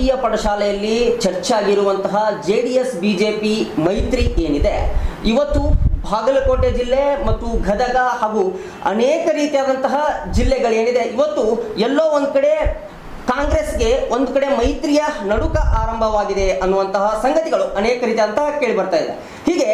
ರಾಜಕೀಯ ಪಡಶಾಲೆಯಲ್ಲಿ ಚರ್ಚೆ ಆಗಿರುವಂತಹ ಜೆ ಡಿ ಎಸ್ ಬಿಜೆಪಿ ಮೈತ್ರಿ ಏನಿದೆ? ಇವತ್ತು ಬಾಗಲಕೋಟೆ ಜಿಲ್ಲೆ ಮತ್ತು ಗದಗ ಹಾಗೂ ಅನೇಕ ರೀತಿಯಾದಂತಹ ಜಿಲ್ಲೆಗಳೇನಿದೆ? ಇವತ್ತು ಎಲ್ಲೋ ಒಂದು ಕಡೆ ಕಾಂಗ್ರೆಸ್ಗೆ ಒಂದು ಕಡೆ ಮೈತ್ರಿಯ ನಡುಕ ಆರಂಭವಾಗಿದೆ ಅನ್ನುವಂತಹ ಸಂಗತಿಗಳು ಅನೇಕ ರೀತಿಯಾದಂತಹ ಕೇಳಿ ಬರ್ತಾ ಇದೆ. ಹೀಗೆ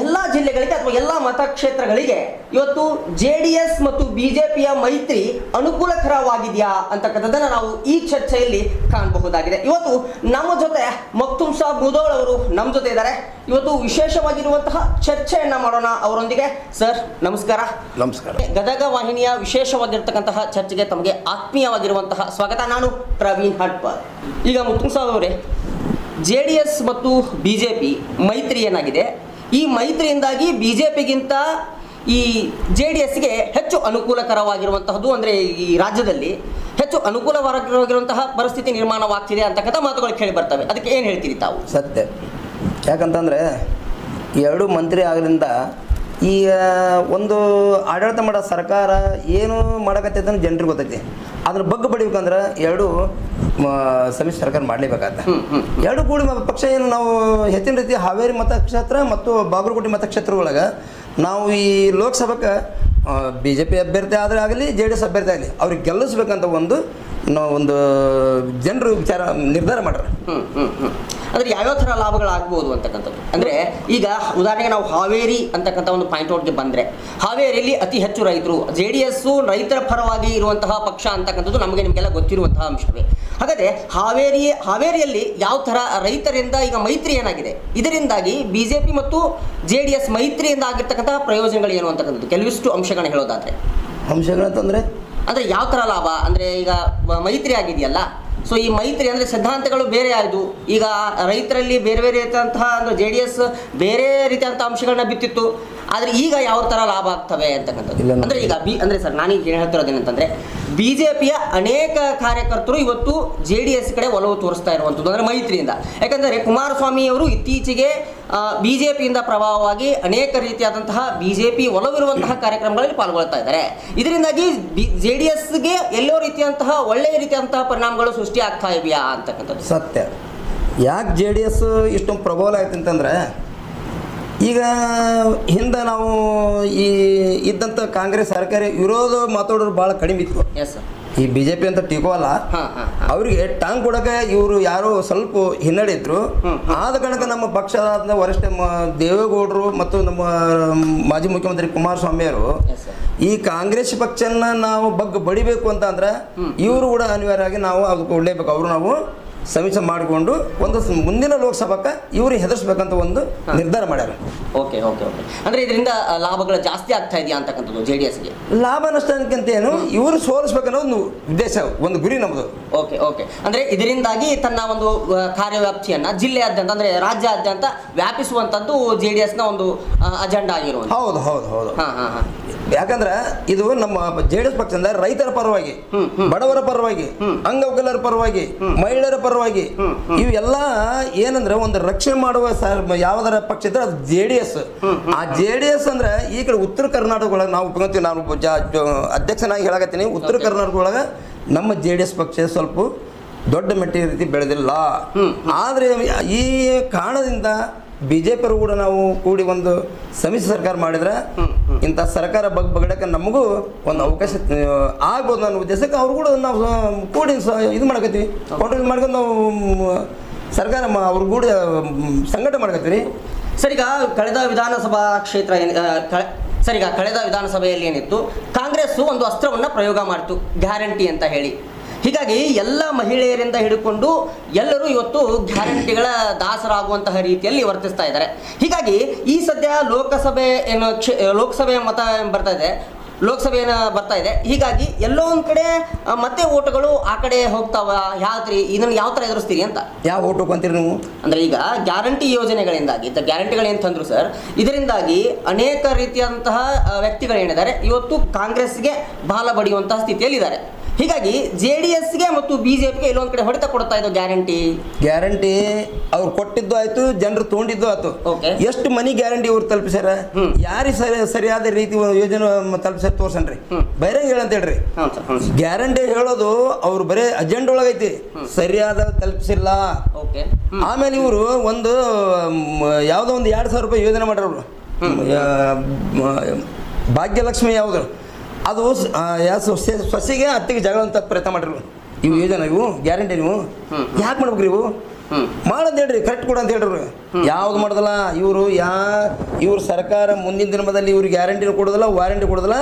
ಎಲ್ಲ ಜಿಲ್ಲೆಗಳಿಗೆ ಅಥವಾ ಎಲ್ಲ ಮತಕ್ಷೇತ್ರಗಳಿಗೆ ಇವತ್ತು ಜೆ ಡಿ ಎಸ್ ಮತ್ತು ಬಿಜೆಪಿಯ ಮೈತ್ರಿ ಅನುಕೂಲಕರವಾಗಿದೆಯಾ ಅಂತಕ್ಕಂಥದ್ದನ್ನ ನಾವು ಈ ಚರ್ಚೆಯಲ್ಲಿ ಕಾಣಬಹುದಾಗಿದೆ. ಇವತ್ತು ನಮ್ಮ ಜೊತೆ ಮಕ್ತುಮ್ ಶಾ ಮುದೋಳ್ ಅವರು ನಮ್ಮ ಜೊತೆ ಇದ್ದಾರೆ. ಇವತ್ತು ವಿಶೇಷವಾಗಿರುವಂತಹ ಚರ್ಚೆಯನ್ನ ಮಾಡೋಣ ಅವರೊಂದಿಗೆ. ಸರ್ ನಮಸ್ಕಾರ. ನಮಸ್ಕಾರ. ಗದಗ ವಾಹಿನಿಯ ವಿಶೇಷವಾಗಿರ್ತಕ್ಕಂತಹ ಚರ್ಚೆಗೆ ತಮಗೆ ಆತ್ಮೀಯವಾಗಿರುವಂತಹ ಸ್ವಾಗತ. ನಾನು ಪ್ರವೀಣ್ ಹಟ್ಪಾಲ್ ಈಗ ಮುತ್ತುಂಸಾಬ್ ಅವರೇ ಜೆ ಡಿ ಎಸ್ ಮತ್ತು ಬಿ ಜೆ ಪಿ ಮೈತ್ರಿ ಏನಾಗಿದೆ ಈ ಮೈತ್ರಿಯಿಂದಾಗಿ ಬಿ ಜೆ ಪಿಗಿಂತ ಈ ಜೆ ಡಿ ಎಸ್ಗೆ ಹೆಚ್ಚು ಅನುಕೂಲಕರವಾಗಿರುವಂತಹದ್ದು ಅಂದರೆ ಈ ರಾಜ್ಯದಲ್ಲಿ ಹೆಚ್ಚು ಅನುಕೂಲವಾಗಿರುವಂತಹ ಪರಿಸ್ಥಿತಿ ನಿರ್ಮಾಣವಾಗ್ತಿದೆ ಅಂತಕ್ಕಂಥ ಮಾತುಗಳು ಕೇಳಿ ಬರ್ತವೆ. ಅದಕ್ಕೆ ಏನು ಹೇಳ್ತೀರಿ ತಾವು? ಸತ್ಯ. ಯಾಕಂತಂದರೆ ಎರಡು ಮಂತ್ರಿ ಆಗಲಿಂದ ಈ ಒಂದು ಆಡಳಿತ ಮಾಡೋ ಸರ್ಕಾರ ಏನು ಮಾಡಕತ್ತೈತೆ ಅಂತ ಜನರಿಗೆ ಗೊತ್ತೈತಿ. ಅದ್ರ ಬಗ್ಗೆ ಪಡಿಬೇಕಂದ್ರೆ ಎರಡು ಸಮ್ಮಿಶ್ರ ಸರ್ಕಾರ ಮಾಡಲೇಬೇಕಾಗತ್ತೆ ಎರಡು ಕೂಡಿ ಪಕ್ಷ ಏನು ನಾವು ಹೆಚ್ಚಿನ ರೀತಿ ಹಾವೇರಿ ಮತಕ್ಷೇತ್ರ ಮತ್ತು ಬಾಗಲಕೋಟೆ ಮತಕ್ಷೇತ್ರ ಒಳಗೆ ನಾವು ಈ ಲೋಕಸಭೆಗೆ ಬಿ ಜೆ ಪಿ ಅಭ್ಯರ್ಥಿ ಆದರೆ ಆಗಲಿ ಜೆ ಡಿ ಎಸ್ ಅಭ್ಯರ್ಥಿ ಆಗಲಿ ಅವ್ರಿಗೆ ಗೆಲ್ಲಿಸ್ಬೇಕಂತ ಒಂದು ನಾವು ಒಂದು ಜನರು ವಿಚಾರ ನಿರ್ಧಾರ ಮಾಡ್ರೆ. ಹ್ಮ್ ಹ್ಮ್ ಹ್ಮ್. ಅಂದ್ರೆ ಯಾವ್ಯಾವ ಥರ ಲಾಭಗಳಾಗ್ಬೋದು ಅಂತಕ್ಕಂಥದ್ದು? ಅಂದ್ರೆ ಈಗ ಉದಾಹರಣೆಗೆ ನಾವು ಹಾವೇರಿ ಅಂತಕ್ಕಂಥ ಒಂದು ಪಾಯಿಂಟ್ ಔಟ್ಗೆ ಬಂದ್ರೆ ಹಾವೇರಿಯಲ್ಲಿ ಅತಿ ಹೆಚ್ಚು ರೈತರು ಜೆ ಡಿ ಎಸ್ಸು ರೈತರ ಪರವಾಗಿ ಇರುವಂತಹ ಪಕ್ಷ ಅಂತಕ್ಕಂಥದ್ದು ನಮಗೆ ನಿಮಗೆಲ್ಲ ಗೊತ್ತಿರುವಂತಹ ಅಂಶವೇ. ಹಾಗಾದ್ರೆ ಹಾವೇರಿ ಹಾವೇರಿಯಲ್ಲಿ ಯಾವ ಥರ ರೈತರಿಂದ ಈಗ ಮೈತ್ರಿ ಏನಾಗಿದೆ? ಇದರಿಂದಾಗಿ ಬಿಜೆಪಿ ಮತ್ತು ಜೆ ಡಿ ಎಸ್ ಮೈತ್ರಿಯಿಂದ ಆಗಿರ್ತಕ್ಕಂತಹ ಪ್ರಯೋಜನಗಳು ಏನು ಅಂತಕ್ಕಂಥದ್ದು? ಕೆಲವಿಷ್ಟು ಅಂಶಗಳನ್ನ ಹೇಳೋದಾದ್ರೆ. ಅಂಶಗಳಂತಂದರೆ ಅಂದ್ರೆ ಯಾವ ಥರ ಲಾಭ? ಅಂದ್ರೆ ಈಗ ಮೈತ್ರಿ ಆಗಿದೆಯಲ್ಲ? ಸೊ ಈ ಮೈತ್ರಿ ಅಂದ್ರೆ ಸಿದ್ಧಾಂತಗಳು ಬೇರೆ ಆಯಿತು ಈಗ ರೈತರಲ್ಲಿ ಬೇರೆ ಬೇರೆ ರೀತಿಯಂತಹ ಅಂದ್ರೆ ಜೆ ಡಿ ಎಸ್ ಬೇರೆ ರೀತಿಯಂಥ ಅಂಶಗಳನ್ನ ಬಿತ್ತಿತ್ತು. ಆದ್ರೆ ಈಗ ಯಾವ ತರ ಲಾಭ ಆಗ್ತವೆ ಅಂತಕ್ಕಂಥದ್ದು. ಇಲ್ಲ, ಅಂದ್ರೆ ಈಗ ಬಿ ಅಂದ್ರೆ ಸರ್ ನಾನೀಗ ಏನು ಹೇಳ್ತಿರೋದೇನಂತಂದ್ರೆ ಬಿಜೆಪಿಯ ಅನೇಕ ಕಾರ್ಯಕರ್ತರು ಇವತ್ತು ಜೆ ಡಿ ಎಸ್ ಕಡೆ ಒಲವು ತೋರಿಸ್ತಾ ಇರುವಂಥದ್ದು ಅಂದ್ರೆ ಮೈತ್ರಿಯಿಂದ. ಯಾಕಂದ್ರೆ ಕುಮಾರಸ್ವಾಮಿ ಅವರು ಇತ್ತೀಚೆಗೆ ಬಿಜೆಪಿಯಿಂದ ಪ್ರಭಾವವಾಗಿ ಅನೇಕ ರೀತಿಯಾದಂತಹ ಬಿಜೆಪಿ ಒಲವಿರುವಂತಹ ಕಾರ್ಯಕ್ರಮಗಳಲ್ಲಿ ಪಾಲ್ಗೊಳ್ತಾ ಇದ್ದಾರೆ. ಇದರಿಂದಾಗಿ ಜೆ ಡಿ ಎಸ್ಗೆ ಎಲ್ಲೋ ರೀತಿಯಂತಹ ಒಳ್ಳೆಯ ರೀತಿಯಂತಹ ಪರಿಣಾಮಗಳು ಸೃಷ್ಟಿ ಆಗ್ತಾ ಇದೆಯಾ ಅಂತಕ್ಕಂಥದ್ದು. ಸತ್ಯ. ಯಾಕೆ ಜೆ ಡಿ ಎಸ್ ಇಷ್ಟೊಂದು ಪ್ರಬಲ ಆಯ್ತು ಅಂತಂದ್ರೆ ಈಗ ಹಿಂದೆ ನಾವು ಈ ಇದ್ದಂಥ ಕಾಂಗ್ರೆಸ್ ಸರ್ಕಾರಿ ವಿರೋಧ ಮಾತಾಡೋರು ಭಾಳ ಕಡಿಮೆ ಇತ್ತು. ಎಸ್ ಈ ಬಿ ಜೆ ಪಿ ಅಂತ ಟೀಕೋಲ್ಲ ಅವರಿಗೆ ಟಾಂಗ್ ಕೊಡಕ್ಕೆ ಇವರು ಯಾರೋ ಸ್ವಲ್ಪ ಹಿನ್ನಡೆ ಇದ್ರು. ಆದ ಕಣಕ ನಮ್ಮ ಪಕ್ಷದ ವರಿಷ್ಠ ದೇವೇಗೌಡರು ಮತ್ತು ನಮ್ಮ ಮಾಜಿ ಮುಖ್ಯಮಂತ್ರಿ ಕುಮಾರಸ್ವಾಮಿ ಅವರು ಈ ಕಾಂಗ್ರೆಸ್ ಪಕ್ಷನ ನಾವು ಬಗ್ಗೆ ಬಡಿಬೇಕು ಅಂತ ಅಂದ್ರೆ ಇವರು ಕೂಡ ಅನಿವಾರ್ಯವಾಗಿ ನಾವು ಅದಕ್ಕೆ ಒಳ್ಳೇಬೇಕು. ಅವರು ನಾವು ಸಮೀಕ್ಷೆ ಮಾಡಿಕೊಂಡು ಒಂದು ಮುಂದಿನ ಲೋಕಸಭಾಕ್ಕೆ ಇವರು ಹೆದರ್ಸ್ಬೇಕಂತ ಒಂದು ನಿರ್ಧಾರ ಮಾಡ್ಯಾರ. Okay okay okay. ಅಂದ್ರೆ ಇದರಿಂದ ಲಾಭಗಳು ಜಾಸ್ತಿ ಆಗ್ತಾ ಇದೆಯಾ ಅಂತಕ್ಕಂಥದ್ದು ಜೆ ಡಿ ಎಸ್ಗೆ ಲಾಭ ನಷ್ಟಕ್ಕಿಂತ ಏನು ಇವರು ಸೋಲಿಸ್ಬೇಕನ್ನೋ ಒಂದು ಉದ್ದೇಶ ಒಂದು ಗುರಿ ನಮ್ಮದು ಓಕೆ ಓಕೆ. ಅಂದ್ರೆ ಇದರಿಂದಾಗಿ ತನ್ನ ಒಂದು ಕಾರ್ಯವ್ಯಾಪ್ತಿಯನ್ನ ಜಿಲ್ಲೆಯಾದ್ಯಂತ ಅಂದ್ರೆ ರಾಜ್ಯಾದ್ಯಂತ ವ್ಯಾಪಿಸುವಂತದ್ದು ಜೆ ಡಿ ಎಸ್ನ ಒಂದು ಅಜೆಂಡಾ ಆಗಿರುವಂತ ಹೌದು ಹೌದು ಹೌದು. ಹಾ ಹಾ ಹಾ. ಯಾಕಂದ್ರೆ ಇದು ನಮ್ಮ ಜೆ ಡಿ ಎಸ್ ಪಕ್ಷದಿಂದ ರೈತರ ಪರವಾಗಿ. ಬಡವರ ಪರವಾಗಿ ಅಂಗವಕಲರ ಪರವಾಗಿ ಮಹಿಳೆಯರ ಪರವಾಗಿ. ಇವೆಲ್ಲ ಏನಂದ್ರೆ ಒಂದು ರಕ್ಷಣೆ ಮಾಡುವ ಸರ್ ಯಾವ್ದಾರ ಪಕ್ಷ ಇದ್ರೆ ಅದು ಜೆ ಡಿ ಎಸ್ ಆ ಜೆ ಡಿ ಎಸ್ ಅಂದ್ರೆ ಈ ಕಡೆ ಉತ್ತರ ಕರ್ನಾಟಕ ಒಳಗೆ ನಾವು ಒಪ್ಕೊಂತೀವಿ ನಾನು ಅಧ್ಯಕ್ಷನಾಗಿ ಹೇಳಕತ್ತೀನಿ ಉತ್ತರ. ಕರ್ನಾಟಕ ಒಳಗೆ ನಮ್ಮ ಜೆ ಡಿ ಎಸ್ ಪಕ್ಷ ಸ್ವಲ್ಪ ದೊಡ್ಡ ಮೆಟ್ಟಿನ ರೀತಿ ಬೆಳೆದಿಲ್ಲ ಆದರೆ ಈ ಕಾರಣದಿಂದ ಬಿ ಜೆ ಕೂಡ ನಾವು ಕೂಡಿ ಒಂದು ಸಮಿಶ್ರ ಸರ್ಕಾರ ಮಾಡಿದ್ರೆ. ಇಂಥ ಸರ್ಕಾರ ಬಗ್ ಬಗಡಕ್ಕೆ ನಮಗೂ ಒಂದು ಅವಕಾಶ ಆಗ್ಬೋದು ನನ್ನ ಉದ್ದೇಶಕ್ಕೆ ಅವ್ರು ಕೂಡ ನಾವು ಕೂಡಿ ಇದು ಮಾಡ್ಕೊತೀವಿ ಕಾಂಟ್ರಿಬ್ಯೂಟ್ ಮಾಡ್ಕೊಂಡು ನಾವು ಸರ್ಕಾರ ಅವ್ರು ಕೂಡ ಸಂಘಟನೆ ಮಾಡ್ಕೊತೀವಿ ಸರ್ ಈಗ ಕಳೆದ ವಿಧಾನಸಭಾ ಕ್ಷೇತ್ರ ಏನು ಸರ್ ಈಗ ಕಳೆದ ವಿಧಾನಸಭೆಯಲ್ಲಿ ಏನಿತ್ತು, ಕಾಂಗ್ರೆಸ್ಸು ಒಂದು ಅಸ್ತ್ರವನ್ನು ಪ್ರಯೋಗ ಮಾಡಿತು, ಗ್ಯಾರಂಟಿ ಅಂತ ಹೇಳಿ. ಹೀಗಾಗಿ ಎಲ್ಲ ಮಹಿಳೆಯರಿಂದ ಹಿಡ್ಕೊಂಡು ಎಲ್ಲರೂ ಇವತ್ತು ಗ್ಯಾರಂಟಿಗಳ ದಾಸರಾಗುವಂತಹ ರೀತಿಯಲ್ಲಿ ವರ್ತಿಸ್ತಾ ಇದ್ದಾರೆ. ಹೀಗಾಗಿ ಈ ಸದ್ಯ ಲೋಕಸಭೆ ಏನು ಕ್ಷೇ ಲೋಕಸಭೆ ಮತ ಏನು ಬರ್ತಾ ಇದೆ ಲೋಕಸಭೆ ಏನ ಬರ್ತಾ ಇದೆ. ಹೀಗಾಗಿ ಎಲ್ಲೋ ಒಂದು ಕಡೆ ಮತ್ತೆ ಓಟುಗಳು ಆ ಕಡೆ ಹೋಗ್ತಾವ ಯಾವ್ದ್ರಿ ಇದನ್ನ ಯಾವ ತರ ಎದುರಿಸ್ತೀರಿ ಅಂತ? ಯಾವ ಓಟು ಅಂತೀರಿ ನೀವು? ಅಂದ್ರೆ ಈಗ ಗ್ಯಾರಂಟಿ ಯೋಜನೆಗಳಿಂದಾಗಿ ಗ್ಯಾರಂಟಿಗಳು ಏನು ತಂದ್ರು ಸರ್? ಇದರಿಂದಾಗಿ ಅನೇಕ ರೀತಿಯಾದಂತಹ ವ್ಯಕ್ತಿಗಳು ವ್ಯಕ್ತಿಗಳೇನಿದ್ದಾರೆ ಇವತ್ತು ಕಾಂಗ್ರೆಸ್ಗೆ ಬಾಲ ಬಡಿಯುವಂತಹ ಸ್ಥಿತಿಯಲ್ಲಿದ್ದಾರೆ. ಹೀಗಾಗಿ ಜೆ ಡಿ ಎಸ್ಗೆ ಮತ್ತು ಬಿಜೆಪಿಗೆ ಇಲ್ಲೊಂದ್ ಕಡೆ ಹೊಡೆತ ಕೊಡ್ತಾ ಇದ್ದು ಗ್ಯಾರಂಟಿ? ಗ್ಯಾರಂಟಿ ಅವ್ರು ಕೊಟ್ಟಿದ್ದು ಆಯ್ತು ಜನರು ತೊಗೊಂಡಿದ್ದು ಆಯ್ತು. ಎಷ್ಟು ಮನಿ ಗ್ಯಾರಂಟಿ ಇವ್ರು ತಲುಪಿಸ್ಯಾರ? ಯಾರು ಯಾರಿಗೆ ಸರಿ ಸರಿಯಾದ ರೀತಿ ಯೋಜನೆ ತಲುಪಿಸ್ಯಾರ ತೋರ್ಸನ್ರಿ. ಬೈರಂಗ್ ಹೇಳಂತ ಹೇಳ್ರಿ. ಗ್ಯಾರಂಟಿ ಹೇಳೋದು ಅವ್ರು ಬರೇ ಅಜೆಂಡ್ ಒಳಗೈತಿ. ಸರಿಯಾದ ತಲುಪಿಸಿಲ್ಲ. ಓಕೆ. ಆಮೇಲೆ ಇವರು ಒಂದು ಯಾವುದೋ ಒಂದು ಎರಡು ಸಾವಿರ ರೂಪಾಯಿ ಯೋಜನೆ ಮಾಡ್ರವ್ರು ಭಾಗ್ಯಲಕ್ಷ್ಮಿ ಯಾವುದು? ಅದು ಸೊಸೆಗೆ ಅತ್ತಿಗೆ ಜಗಳ ಅಂತ ಪ್ರಯತ್ನ ಮಾಡಿರು ಇವು ಯೋಜನೆ ಇವು? ಗ್ಯಾರಂಟಿ ನೀವು. ಯಾಕೆ ಮಾಡ್ಬೇಕ್ರಿ ಇವು? ಮಾಡಂತ ಹೇಳ್ರಿ ಕರೆಕ್ಟ್ ಕೊಡು ಅಂತ ಹೇಳ್ರಿ. ಯಾವ್ದು ಮಾಡೋದಲ್ಲ ಇವರು ಯಾ ಇವ್ರ ಸರ್ಕಾರ ಮುಂದಿನ ದಿನದಲ್ಲಿ ಇವ್ರಿಗೆ ಗ್ಯಾರಂಟಿನೂ ಕೊಡೋದಿಲ್ಲ ವಾರಂಟಿ ಕೊಡೋದಿಲ್ಲ.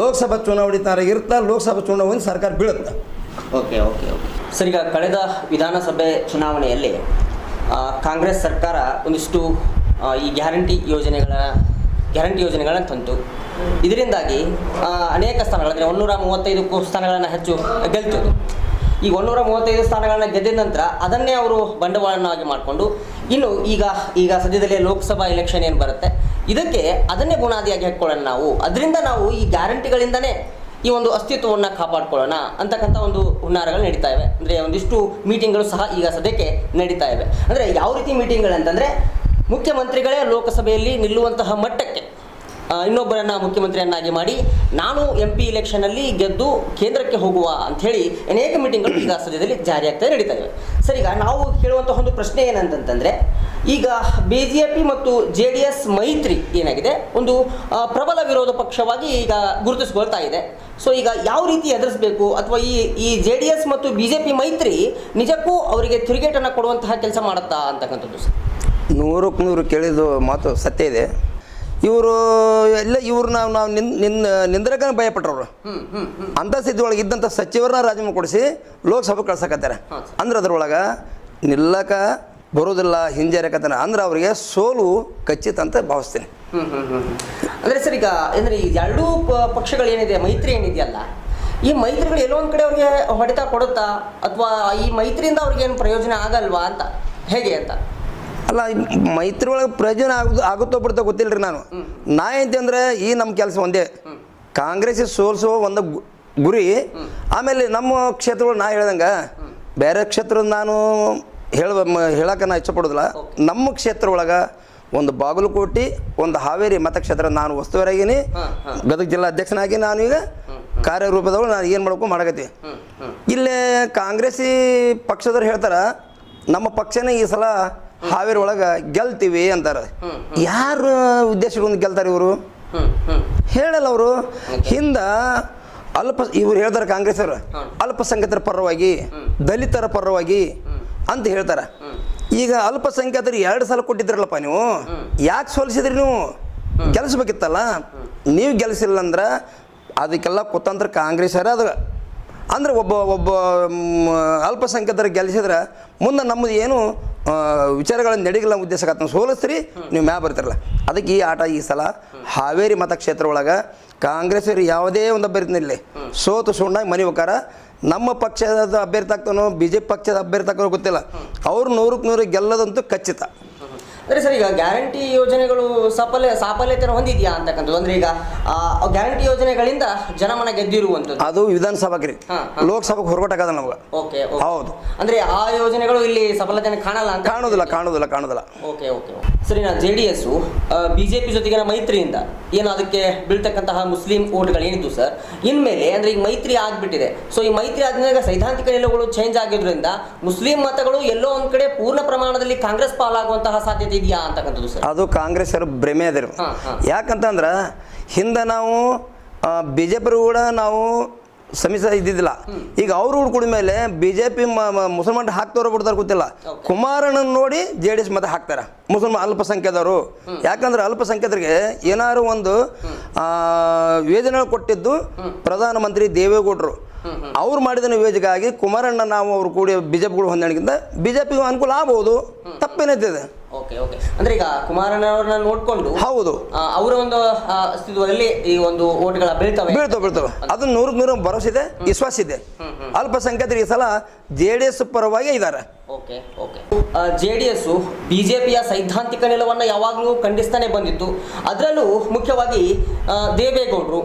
ಲೋಕಸಭಾ ಚುನಾವಣೆ ತರ ಇರ್ತಾ ಲೋಕಸಭಾ ಚುನಾವಣೆ ಸರ್ಕಾರ ಬೀಳುತ್ತೆ. Okay okay okay. ಸರ್ ಈಗ ಕಳೆದ ವಿಧಾನಸಭೆ ಚುನಾವಣೆಯಲ್ಲಿ ಕಾಂಗ್ರೆಸ್ ಸರ್ಕಾರ ಒಂದಿಷ್ಟು ಈ ಗ್ಯಾರಂಟಿ ಯೋಜನೆಗಳ ಗ್ಯಾರಂಟಿ ಯೋಜನೆಗಳನ್ನು ತಂತು. ಇದರಿಂದಾಗಿ ಅನೇಕ ಅನೇಕ ಸ್ಥಾನಗಳಂದರೆ ಒನ್ನೂರ ಮೂವತ್ತೈದಕ್ಕೂ ಸ್ಥಾನಗಳನ್ನು ಹೆಚ್ಚು ಗೆಲ್ತಿದ್ದು ಈ ಒನ್ನೂರ ಮೂವತ್ತೈದು ಸ್ಥಾನಗಳನ್ನು ಗೆದ್ದ ನಂತರ ಅದನ್ನೇ ಅವರು ಬಂಡವಾಳವನ್ನಾಗಿ ಮಾಡಿಕೊಂಡು, ಇನ್ನು ಈಗ ಈಗ ಸದ್ಯದಲ್ಲೇ ಲೋಕಸಭಾ ಎಲೆಕ್ಷನ್ ಏನು ಬರುತ್ತೆ, ಇದಕ್ಕೆ ಅದನ್ನೇ ಬುನಾದಿಯಾಗಿ ಹಾಕ್ಕೊಳ್ಳೋಣ ನಾವು. ಅದರಿಂದ ನಾವು ಈ ಗ್ಯಾರಂಟಿಗಳಿಂದನೇ ಈ ಒಂದು ಅಸ್ತಿತ್ವವನ್ನು ಕಾಪಾಡ್ಕೊಳ್ಳೋಣ ಅಂತಕ್ಕಂಥ ಒಂದು ಹುನ್ನಾರಗಳು ನಡೀತಾ ಇವೆ. ಅಂದರೆ ಒಂದಿಷ್ಟು ಮೀಟಿಂಗ್ಗಳು ಸಹ ಈಗ ಸದ್ಯಕ್ಕೆ ನಡೀತಾ ಇವೆ. ಅಂದರೆ ಯಾವ ರೀತಿ ಮೀಟಿಂಗ್ಗಳಂತಂದರೆ ಮುಖ್ಯಮಂತ್ರಿಗಳೇ ಲೋಕಸಭೆಯಲ್ಲಿ ನಿಲ್ಲುವಂತಹ ಮಟ್ಟಕ್ಕೆ ಇನ್ನೊಬ್ಬರನ್ನ ಮುಖ್ಯಮಂತ್ರಿಯನ್ನಾಗಿ ಮಾಡಿ ನಾನು ಎಂ ಪಿ ಇಲೆಕ್ಷನಲ್ಲಿ ಗೆದ್ದು ಕೇಂದ್ರಕ್ಕೆ ಹೋಗುವ ಅಂತ ಹೇಳಿ ಅನೇಕ ಮೀಟಿಂಗ್ಗಳು ಈಗ ಸದ್ಯದಲ್ಲಿ ಜಾರಿಯಾಗ್ತಾ ನಡೀತಾ ಇವೆ. ಸರ್, ಈಗ ನಾವು ಕೇಳುವಂತಹ ಒಂದು ಪ್ರಶ್ನೆ ಏನಂತಂತಂದರೆ, ಈಗ ಬಿ ಜೆ ಪಿ ಮತ್ತು ಜೆ ಡಿ ಎಸ್ ಮೈತ್ರಿ ಏನಾಗಿದೆ? ಒಂದು ಪ್ರಬಲ ವಿರೋಧ ಪಕ್ಷವಾಗಿ ಈಗ ಗುರುತಿಸಿಕೊಳ್ತಾ ಇದೆ. ಸೊ ಈಗ ಯಾವ ರೀತಿ ಎದುರಿಸಬೇಕು? ಅಥವಾ ಈ ಈ ಜೆ ಡಿ ಎಸ್ ಮತ್ತು ಬಿ ಜೆ ಪಿ ಮೈತ್ರಿ ನಿಜಕ್ಕೂ ಅವರಿಗೆ ತಿರುಗೇಟನ್ನು ಕೊಡುವಂತಹ ಕೆಲಸ ಮಾಡುತ್ತಾ ಅಂತಕ್ಕಂಥದ್ದು ಸರ್? ನೂರಕ್ಕೆ ನೂರು ಕೇಳಿದ ಮಾತು ಸತ್ಯ ಇದೆ. ಇವರು ಎಲ್ಲ ಇವ್ರು ನಾವು ನಾವು ನಿನ್ ನಿನ್ನ ನಿಂದ್ರಕ ಭಯಪಟ್ಟವ್ರು ಅಂಥ ಸ್ಥಿತಿ ಒಳಗೆ ಇದ್ದಂಥ ಸಚಿವರನ್ನ ರಾಜೀನಾಮೆ ಕೊಡಿಸಿ ಲೋಕಸಭೆ ಕಳ್ಸಕತ್ತಾರೆ. ಅಂದ್ರೆ ಅದ್ರೊಳಗೆ ನಿಲ್ಲಕ ಬರೋದಿಲ್ಲ ಹಿಂಜರಿಕತನ. ಅಂದ್ರೆ ಅವರಿಗೆ ಸೋಲು ಖಚಿತ ಅಂತ ಭಾವಿಸ್ತೀನಿ. ಅಂದ್ರೆ ಸರ್ ಈಗ ಅಂದ್ರೆ ಈ ಎರಡೂ ಪಕ್ಷಗಳು ಏನಿದೆ ಮೈತ್ರಿ ಏನಿದೆಯಲ್ಲ ಈ ಮೈತ್ರಿಗಳು ಎಲ್ಲೋ ಒಂದ್ ಕಡೆ ಅವ್ರಿಗೆ ಹೊಡೆತ ಕೊಡುತ್ತಾ ಅಥವಾ ಈ ಮೈತ್ರಿಯಿಂದ ಅವ್ರಿಗೆ ಏನು ಪ್ರಯೋಜನ ಆಗಲ್ವಾ ಅಂತ? ಹೇಗೆ ಅಂತ? ಅಲ್ಲ ಮೈತ್ರಿ ಒಳಗೆ ಪ್ರಯೋಜನ ಆಗುದು ಆಗುತ್ತೋ ಬಿಡ್ತೋ ಗೊತ್ತಿಲ್ಲ ರೀ ನಾನು. ನಾ ಏನಂತೆ ಅಂದ್ರೆ ಈ ನಮ್ಮ ಕೆಲಸ ಒಂದೇ. ಕಾಂಗ್ರೆಸ್ ಸೋಲ್ಸೋ ಒಂದು ಗುರಿ, ಆಮೇಲೆ ನಮ್ಮ ಕ್ಷೇತ್ರಗಳು ನಾ ಹೇಳ್ದಂಗೆ, ಬೇರೆ ಕ್ಷೇತ್ರದ ನಾನು ಹೇಳ ಹೇಳಕ್ಕೆ ನಾ ಇಷ್ಟಪಡೋದಿಲ್ಲ. ನಮ್ಮ ಕ್ಷೇತ್ರ ಒಳಗೆ ಒಂದು ಬಾಗಲಕೋಟೆ, ಒಂದು ಹಾವೇರಿ ಮತಕ್ಷೇತ್ರ ನಾನು ಹಾ. ಗದಗ ಜಿಲ್ಲಾ ಅಧ್ಯಕ್ಷನಾಗಿ ನಾನು ಈಗ ಕಾರ್ಯರೂಪದೊಳಗೆ ನಾನು ಏನು ಮಾಡಬೇಕು ಮಾಡಕತ್ತಿ. ಇಲ್ಲೇ ಕಾಂಗ್ರೆಸ್ ಪಕ್ಷದವ್ರು ಹೇಳ್ತಾರೆ, ನಮ್ಮ ಪಕ್ಷನೇ ಈ ಸಲ ಹಾವೇರಿ ಒಳಗೆ ಗೆಲ್ತೀವಿ ಅಂತಾರೆ. ಯಾರು ಉದ್ದೇಶಗೊಂಡು ಗೆಲ್ತಾರೆ ಇವರು? ಹೇಳಲ್ಲ ಅವರು. ಹಿಂದ ಅಲ್ಪ ಇವ್ರು ಹೇಳ್ತಾರೆ ಕಾಂಗ್ರೆಸ್ ಅವರು. ಅಲ್ಪಸಂಖ್ಯಾತರ ಪರವಾಗಿ ದಲಿತರ ಪರವಾಗಿ ಅಂತ ಹೇಳ್ತಾರೆ. ಈಗ ಅಲ್ಪಸಂಖ್ಯಾತರು ಎರಡು ಸಲ ಕೊಟ್ಟಿದ್ರಲ್ಲಪ್ಪ ನೀವು? ಯಾಕೆ ಸೋಲಿಸಿದ್ರಿ ನೀವು? ಗೆಲ್ಲಿಸ್ಬೇಕಿತ್ತಲ್ಲ ನೀವು ಗೆಲ್ಲಿಸಿಲ್ಲ ಅಂದ್ರೆ ಅದಕ್ಕೆಲ್ಲ ಕುತಂತ್ರ ಕಾಂಗ್ರೆಸ್ಸರ ಅದು. ಅಂದ್ರೆ ಒಬ್ಬ ಒಬ್ಬ ಅಲ್ಪಸಂಖ್ಯಾತರು ಗೆಲ್ಲಿಸಿದ್ರೆ ಮುಂದೆ ನಮ್ಮದು ಏನು ವಿಚಾರಗಳನ್ನ ನಡಿಗಲ್ಲ ಉದ್ದೇಶಕ್ಕೆ ಸೋಲಿಸ್ರಿ ನೀವು ಮ್ಯಾ ಬರ್ತಿರಲ್ಲ. ಅದಕ್ಕೆ ಈ ಆಟ ಈ ಸಲ ಹಾವೇರಿ ಮತಕ್ಷೇತ್ರ ಒಳಗೆ ಕಾಂಗ್ರೆಸ್ ಯಾವುದೇ ಒಂದು ಅಭ್ಯರ್ಥಿನಲ್ಲಿ ಸೋತು ಸುಣ್ಣಾಗಿ ಮನೆ ನಮ್ಮ ಪಕ್ಷದ ಅಭ್ಯರ್ಥಿ ಆಗ್ತಾನೋ ಬಿ ಜೆ ಪಕ್ಷದ ಅಭ್ಯರ್ಥಿ ಆಗ್ತಾನೋ ಗೊತ್ತಿಲ್ಲ. ಅವ್ರು ನೂರಕ್ಕೆ ನೂರು ಗೆಲ್ಲದಂತೂ ಖಚಿತ. ಅಂದ್ರೆ ಸರ್ ಈಗ ಗ್ಯಾರಂಟಿ ಯೋಜನೆಗಳು ಸಫಲ ಸಾಫಲ್ಯತೆ ಹೊಂದಿದೆಯಾ ಅಂತಕ್ಕಂಥದ್ದು? ಅಂದ್ರೆ ಈಗ ಗ್ಯಾರಂಟಿ ಯೋಜನೆಗಳಿಂದ ಜನಮನ ಗೆದ್ದಿರುವಂಥದ್ದು. ಅದು ಹಾ. ಲೋಕಸಭೆಗೆ ಹೊರಗಟ್ಟಾಗದ ನಮ್ಗೆ. ಓಕೆ ಹೌದು. ಅಂದ್ರೆ ಆ ಯೋಜನೆಗಳು ಇಲ್ಲಿ ಸಫಲತೆಯನ್ನು ಕಾಣಲ್ಲ ಅಂತ? ಕಾಣೋದಿಲ್ಲ ಕಾಣೋದಿಲ್ಲ ಕಾಣೋದಿಲ್ಲ. ಓಕೆ ಓಕೆ ಸರಿ ನಾ J D S B J P ಜೊತೆಗಿನ ಮೈತ್ರಿಯಿಂದ ಏನು ಅದಕ್ಕೆ ಬೀಳ್ತಕ್ಕಂತಹ ಮುಸ್ಲಿಂ ಓಟ್ಗಳು ಏನಿದ್ದು ಸರ್? ಇನ್ಮೇಲೆ ಅಂದ್ರೆ ಈಗ ಮೈತ್ರಿ ಆಗ್ಬಿಟ್ಟಿದೆ. ಸೊ ಈ ಮೈತ್ರಿ ಆದ್ಮೇಲೆ ಸೈದ್ಧಾಂತಿಕ ನಿಲುವುಗಳು ಚೇಂಜ್ ಆಗಿದ್ರಿಂದ ಮುಸ್ಲಿಂ ಮತಗಳು ಎಲ್ಲೋ ಒಂದ್ ಕಡೆ ಪೂರ್ಣ ಪ್ರಮಾಣದಲ್ಲಿ ಕಾಂಗ್ರೆಸ್ ಪಾಲಾಗುವಂತಹ ಸಾಧ್ಯತೆ ಇದೆಯಾ ಅಂತಕ್ಕಂಥದ್ದು ಸರ್? ಅದು ಕಾಂಗ್ರೆಸ್ ಭ್ರಮೆ ಅದಿರು. ಯಾಕಂತಂದ್ರೆ ಹಿಂದೆ ನಾವು ಬಿ ಜೆ ಪಿ ಕೂಡ ನಾವು ಸಮಿಸ ಇದ್ದಿದ್ದಿಲ್ಲ. ಈಗ ಅವ್ರು ಹುಡ್ಕೊಂಡ ಮೇಲೆ ಬಿ ಜೆ ಪಿ ಮುಸಲ್ಮಾನ್ ಹಾಕ್ತಾರೋ ಬಿಡ್ತಾರ ಗೊತ್ತಿಲ್ಲ. ಕುಮಾರಣ್ಣನ ನೋಡಿ ಜೆ ಡಿ ಎಸ್ ಮತ ಹಾಕ್ತಾರ. ಮುಸಲ್ಮಾನ್ ಅಲ್ಪಸಂಖ್ಯಾತರು. ಯಾಕಂದ್ರೆ ಅಲ್ಪಸಂಖ್ಯಾತರಿಗೆ ಏನಾದ್ರು ಒಂದು ಆ, ಯೋಜನೆ ಕೊಟ್ಟಿದ್ದು ಪ್ರಧಾನಮಂತ್ರಿ ದೇವೇಗೌಡರು. ಅವ್ರು ಮಾಡಿದ ಯೋಜನೆಗಾಗಿ ಕುಮಾರಣ್ಣ ನಾವು ಅವ್ರು ಕೂಡಿ ಬಿಜೆಪಿಗಳು ಬಿಜೆಪಿಗೂ ಹೊಂದಾಣಿಕೆಯಿಂದ ಬಿ ಜೆ ಪಿಗೂ ಅನುಕೂಲ ಆಗ್ಬೋದು ತಪ್ಪೇನೈತಿದೆ ಓಕೆ ಓಕೆ ಅಂದ್ರೆ ಈಗ ಕುಮಾರಣ್ಣವ್ರನ್ನ ನೋಡ್ಕೊಂಡು ಹೌದು. ಅವರ ಒಂದು ಅಸ್ತಿತ್ವದಲ್ಲಿ ಈ ಒಂದು ಓಟ್ಗಳ ಬೀಳ್ತವೆ. ಬೀಳ್ತವೆ ಬೀಳ್ತವೆ. ಅದು ನೂರಕ್ಕೆ ನೂರ ಭರವಸೆ ಇದೆ ವಿಶ್ವಾಸ ಇದೆ. ಅಲ್ಪಸಂಖ್ಯಾತರು ಈ ಸಲ ಜೆ ಡಿ ಎಸ್ ಪರವಾಗಿ ಇದ್ದಾರೆ okay okay J D S ಬಿಜೆಪಿಯ ಸೈದ್ಧಾಂತಿಕ ನಿಲುವನ್ನು ಯಾವಾಗಲೂ ಖಂಡಿಸ್ತಾನೆ ಬಂದಿತ್ತು. ಅದರಲ್ಲೂ ಮುಖ್ಯವಾಗಿ ದೇವೇಗೌಡರು